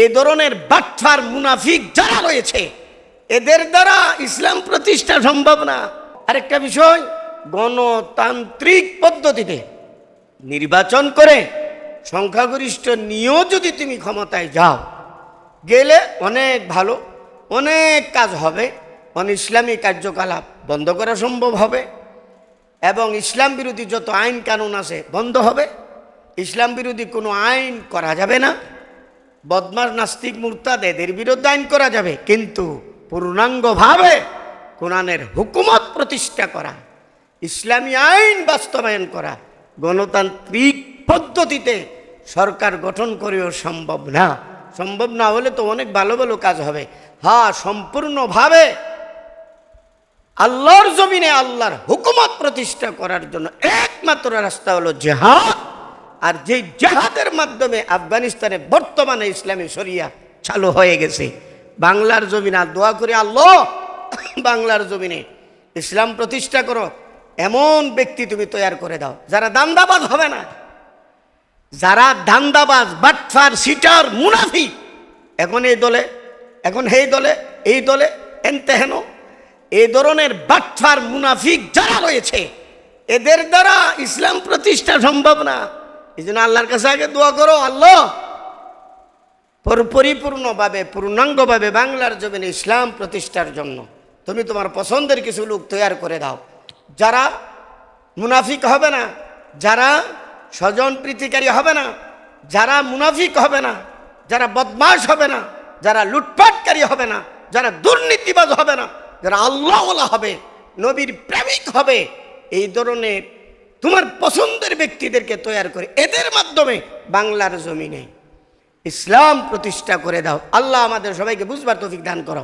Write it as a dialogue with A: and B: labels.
A: এই ধরনের বাটফার মুনাফিক যারা রয়েছে, এদের দ্বারা ইসলাম প্রতিষ্ঠা সম্ভব না। আরেকটা বিষয়, গণতান্ত্রিক পদ্ধতিতে নির্বাচন করে সংখ্যাগরিষ্ঠ নিয়েও যদি তুমি ক্ষমতায় যাও, গেলে অনেক ভালো, অনেক কাজ হবে অন ইসলামী কার্যকলাপ বন্ধ করা সম্ভব হবে এবং ইসলাম বিরোধী যত আইন কানুন আছে বন্ধ হবে, ইসলাম বিরোধী কোনো আইন করা যাবে না। বদমাস নাস্তিক মুরতাদ এদের বিরুদ্ধে আইন করা যাবে। কিন্তু পূর্ণাঙ্গভাবে কোরআনের হুকুমত প্রতিষ্ঠা করা, ইসলামী আইন বাস্তবায়ন করা গণতান্ত্রিক পদ্ধতিতে সরকার গঠন করেও সম্ভব না। সম্ভব না হলে তো অনেক ভালো ভালো কাজ হবে। হ্যাঁ সম্পূর্ণভাবে আল্লাহর জমিনে আল্লাহর হুকুমত প্রতিষ্ঠা করার জন্য একমাত্র রাস্তা হলো জেহাদ। আর যে জেহাদের মাধ্যমে আফগানিস্তানে বর্তমানে ইসলামী শরিয়া চালু হয়ে গেছে, বাংলার জমিনে দোয়া করে আল্লাহ, বাংলার জমিনে ইসলাম প্রতিষ্ঠা করো, এমন ব্যক্তি তুমি তৈরি করে দাও, যারা দান্দাবাজ হবে না। যারা ধান্দাবাজ বাটফার, সিটার, মুনাফি, এখন এই দলে, এখন এই দলে এই দলে, এনতে হেন এই ধরনের বাটফার, মুনাফিক যারা রয়েছে, এদের দ্বারা ইসলাম প্রতিষ্ঠা সম্ভব না। এই জন্য আল্লাহর কাছে আগে দোয়া করো, আল্লাহ। পর- পরিপূর্ণভাবে, পূর্ণাঙ্গভাবে বাংলার জমিনে ইসলাম প্রতিষ্ঠার জন্য তুমি তোমার পছন্দের কিছু লোক তৈরি করে দাও। যারা মুনাফিক হবে না, যারা স্বজন প্রীতিকারী হবে না, যারা মুনাফিক হবে না, যারা বদমাশ হবে না, যারা লুটপাটকারী হবে না, যারা দুর্নীতিবাজ হবে না, যারা আল্লাহওয়ালা হবে, নবীর প্রেমিক হবে, এই ধরনের তোমার পছন্দের ব্যক্তিদেরকে তৈরি করে, এদের মাধ্যমে বাংলার জমিনে ইসলাম প্রতিষ্ঠা করে দাও। আল্লাহ আমাদের সবাইকে বুঝবার তফিক দান করো।